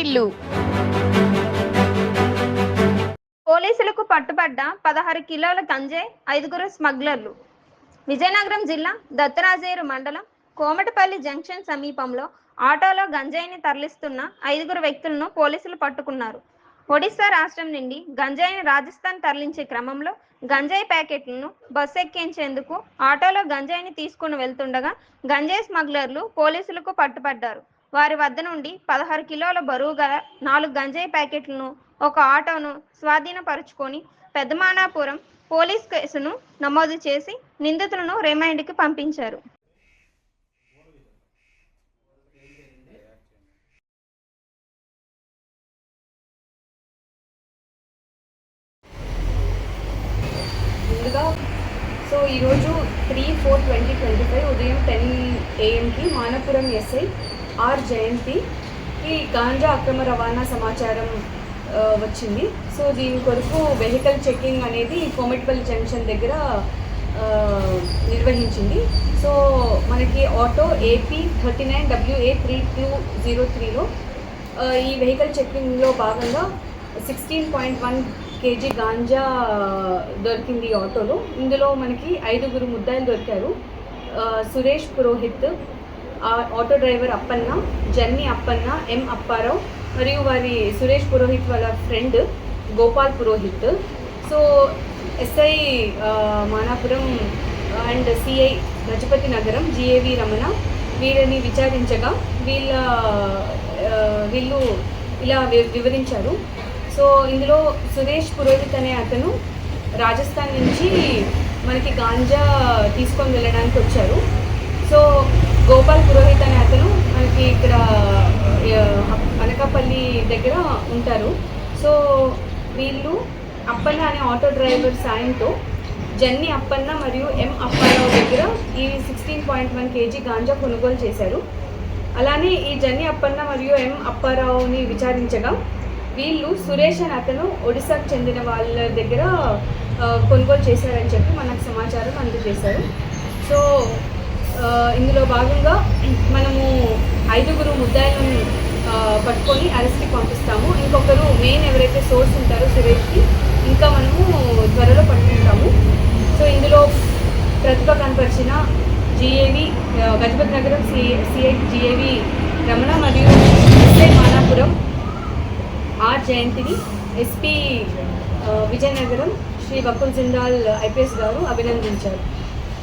వార్తిల్లు పోలీసులకు పట్టుబడ్డ పదహారు కిలోల గంజే ఐదుగురు స్మగ్లర్లు. విజయనగరం జిల్లా దత్తరాజేరు మండలం కోమటపల్లి జంక్షన్ సమీపంలో ఆటోలో గంజాయిని తరలిస్తున్న ఐదుగురు వ్యక్తులను పోలీసులు పట్టుకున్నారు. ఒడిశా రాష్ట్రం నుండి గంజాయిని రాజస్థాన్ తరలించే క్రమంలో గంజాయి ప్యాకెట్లను బస్సు ఎక్కించేందుకు ఆటోలో గంజాయిని తీసుకుని వెళ్తుండగా గంజాయి స్మగ్లర్లు పోలీసులకు పట్టుపడ్డారు వారి వద్ద నుండి పదహారు కిలోల బరువు గల నాలుగు గంజాయి ప్యాకెట్లను ఒక ఆటోను స్వాధీనపరుచుకొని పెద్దమానాపురం పోలీస్ కేసును నమోదు చేసి నిందితులను రిమాండ్కి పంపించారు. ముందుగా సో ఈరోజు three four twenty twenty five ఉదయం టెన్ ఏఎంకి మానపురం ఎస్ఐ ఆర్ జయంతికి గాంజా అక్రమ రవాణా సమాచారం వచ్చింది. సో దీని కొరకు వెహికల్ చెకింగ్ అనేది కోమెట్పల్లి జంక్షన్ దగ్గర నిర్వహించింది. సో మనకి auto AP thirty nine WA three two zero త్రీలో ఈ వెహికల్ చెక్కింగ్లో భాగంగా sixteen point one KG ganja దొరికింది ఈ ఆటోలో. ఇందులో మనకి ఐదుగురు ముద్దాయిలు దొరికారు. Suresh Purohit auto driver Appanna Janni Appanna M Apparao మరియు వారి సురేష్ పురోహిత్ వాళ్ళ friend Gopal Purohit. So SI Manapuram and CI Gajapathinagaram GAV Ramana వీళ్ళని విచారించగా వీళ్ళ వీళ్ళు ఇలా వి- వివరించారు. సో ఇందులో సురేష్ పురోహిత్ అనే అతను రాజస్థాన్ నుంచి మనకి గాంజా తీసుకొని వెళ్ళడానికి వచ్చారు. సో గోపాల్ పురోహిత్ అనే అతను మనకి ఇక్కడ అనకాపల్లి దగ్గర ఉంటారు. సో వీళ్ళు అప్పన్న అనే ఆటో డ్రైవర్ సాయంతో జన్ని అప్పన్న మరియు ఎం అప్పారావు దగ్గర ఈ sixteen point one KG ganja కొనుగోలు చేశారు. అలానే ఈ జన్ని అప్పన్న మరియు ఎం అప్పారావుని విచారించగా వీళ్ళు సురేష్ అని అతను ఒడిశాకు చెందిన వాళ్ళ దగ్గర కొనుగోలు చేశారని చెప్పి మనకు సమాచారం అందజేశారు. సో ఇందులో భాగంగా మనము ఐదుగురు ముద్దాయిలను పట్టుకొని అరెస్ట్కి పంపిస్తాము. ఇంకొకరు మెయిన్ ఎవరైతే సోర్స్ ఉంటారో సురేష్కి ఇంకా మనము త్వరలో పట్టుకుంటాము. సో ఇందులో ప్రతిభ కనపరిచిన జిఏవి గజపతి నగరం సి సిఐ జిఏవి రమణ మరియు ఎస్ఐ మానాపురం ఆర్ జయంతిని ఎస్పీ విజయనగరం శ్రీ బకుల్ జిందాల్ ఐపీఎస్ గారు అభినందించారు.